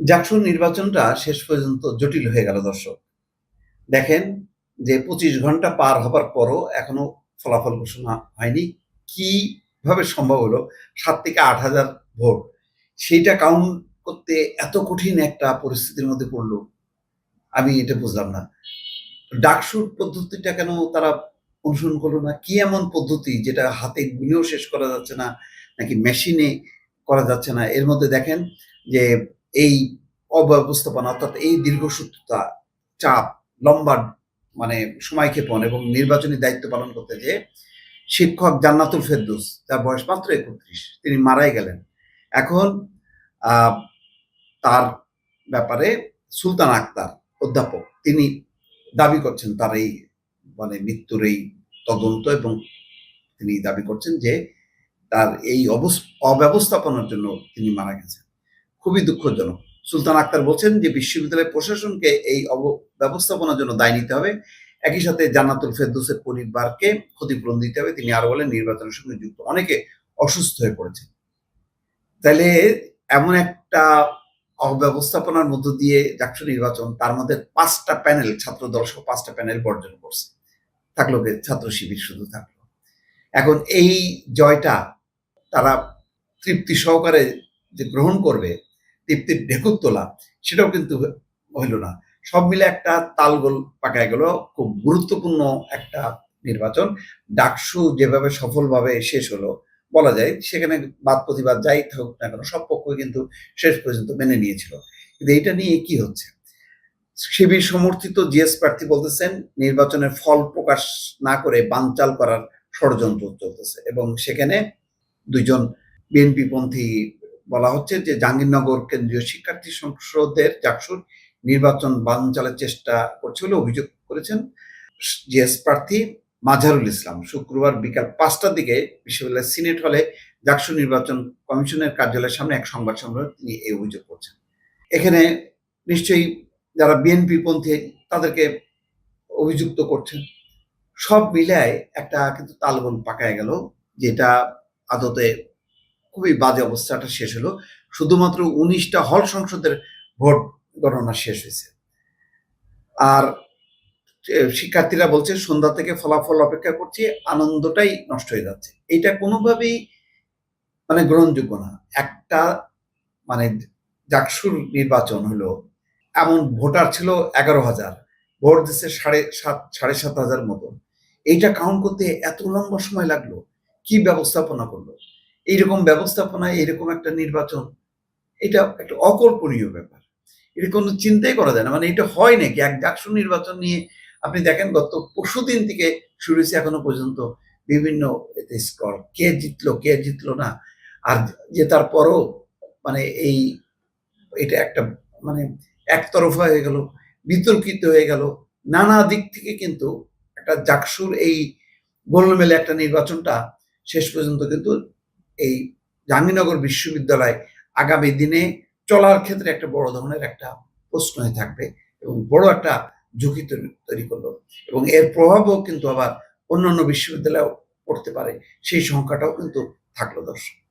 জাকসুর নির্বাচনটা শেষ পর্যন্ত জটিল হয়ে গেল, দর্শক। দেখেন যে পঁচিশ ঘণ্টা পার হবার পরও এখনও ফলাফল ঘোষণা হয়নি। কীভাবে সম্ভব হলো? সাত থেকে আট হাজার ভোট। সেইটা কাউন্ট করতে এত কঠিন একটা পরিস্থিতির মধ্যে পড়ল, আমি এটা বুঝলাম না। ডাকসুর পদ্ধতিটা কেন তারা অনুসরণ করল না? কি এমন পদ্ধতি যেটা হাতে গুনেও শেষ করা যাচ্ছে না, নাকি মেশিনে করা যাচ্ছে না? এর মধ্যে দেখেন যে এই অব্যবস্থাপনা অর্থাৎ এই দীর্ঘসূত্রতা চাপ, লম্বা মানে সময়ক্ষেপণ এবং নির্বাচনী দায়িত্ব পালন করতে যে শিক্ষক জান্নাতুল ফেরদৌস যার বয়স মাত্র একত্রিশ, তিনি মারাই গেলেন। এখন তার ব্যাপারে সুলতান আক্তার, অধ্যাপক, তিনি দাবি করছেন তার এই মানে মৃত্যুর এই তদন্ত এবং তিনি দাবি করছেন যে তার এই অবস- অব্যবস্থাপনার জন্য তিনি মারা গেছেন। খুবই দুঃখজনক। সুলতান আক্তার বলছেন যে, বিশ্ববিদ্যালয় প্রশাসনকে এই ব্যবস্থাপনার জন্য দায় নিতে হবে। একই সাথে জান্নাতুল ফেরদৌসের পরিবারকে ক্ষতিপূরণ দিতে হবে। তিনি আরও বলেন, নির্বাচনের সঙ্গে যুক্ত অনেকে অসুস্থ হয়ে পড়েছেন। তাহলে এমন একটা অব্যবস্থাপনার মধ্য দিয়ে জাকসু নির্বাচন, তার মধ্যে পাঁচটা প্যানেল ছাত্র দল সহ পাঁচটা প্যানেল বর্জন করছে। থাকল? ছাত্র শিবির শুধু থাকল। এখন এই জয়টা তারা তৃপ্তি সহকারে যে গ্রহণ করবে তৃপ্তির ঢেকুর তোলা, সেটাও কিন্তু হইল না। সব মিলে একটা তালগোল পাকায় গেল। খুব গুরুত্বপূর্ণ একটা নির্বাচন। ডাকসু যেভাবে সফলভাবে শেষ হলো, বলা যায়, সেখানে বাদ প্রতিবাদ যাই থাকুক না কেন, সব পক্ষই কিন্তু শেষ পর্যন্ত মেনে নিয়েছিল। কিন্তু এটা নিয়ে কি হচ্ছে? শিবির সমর্থিত জিএস প্রার্থী বলতেছেন, নির্বাচনের ফল প্রকাশ না করে বানচাল করার ষড়যন্ত্র চলতেছে। এবং সেখানে দুইজন বিএনপি পন্থী বলা হচ্ছে যে জাহাঙ্গীরনগর কেন্দ্রীয় শিক্ষার্থী সংসদের জাকসুর নির্বাচন বানচালের চেষ্টা করছে বলে অভিযোগ করেছেন জিএস প্রার্থী মাঝারুল ইসলাম। শুক্রবার বিকাল পাঁচটার দিকে বিশ্ববিদ্যালয়ের সিনেট হলে জাকসু নির্বাচন কমিশনের কার্যালয়ের সামনে এক সংবাদ সম্মেলনে তিনি এই অভিযোগ করছেন। এখানে নিশ্চয়ই যারা বিএনপি পন্থী, তাদেরকে অভিযুক্ত করছেন। সব মিলায় একটা কিন্তু তালবন পাকায় গেল, যেটা আদতে খুবই বাজে অবস্থাটা শেষ হলো। শুধুমাত্র উনিশটা হল সংসদের ভোট গণনা শেষ হয়েছে। আর শিক্ষার্থীরা বলছে, সন্ধ্যা থেকে ফলাফল অপেক্ষা করছি, আনন্দটাই নষ্ট হয়ে যাচ্ছে। এটা কোনোভাবেই মানে গ্রহণযোগ্য না। একটা মানে জাকসুর নির্বাচন হলো, এমন ভোটার ছিল এগারো হাজার, ভোট দিচ্ছে সাড়ে সাত সাড়ে সাত হাজার মতো এইটা কাউন্ট করতে এত লম্বা সময় লাগল, কি ব্যবস্থাপনা করল? এইরকম ব্যবস্থাপনায় এরকম একটা নির্বাচন, এটা একটা অকল্পনীয় ব্যাপার। এটা কোনো চিন্তাই করা যায় না। মানে এটা হয় নাকি? এক ডাকসু নির্বাচন নিয়ে আপনি দেখেন, গত পরশু দিন থেকে শুরু হয়েছে এখনও পর্যন্ত বিভিন্ন এতে স্কর, কে জিতলো কে জিতলো না? আর জেতার পরও মানে এই এটা একটা মানে একতরফা হয়ে গেল, বিতর্কিত হয়ে গেল, নানা দিক থেকে কিন্তু একটা জাকসুর এই গোলমেলে একটা নির্বাচনটা শেষ পর্যন্ত কিন্তু এই জাহাঙ্গীরনগর বিশ্ববিদ্যালয় আগামী দিনে চলার ক্ষেত্রে একটা বড় ধরনের একটা প্রশ্ন হয়ে থাকবে এবং বড় একটা ঝুঁকি তৈরি করল। এবং এর প্রভাবও কিন্তু আবার অন্যান্য বিশ্ববিদ্যালয়েও পড়তে পারে। সেই সংখ্যাটাও কিন্তু থাকল দর্শক।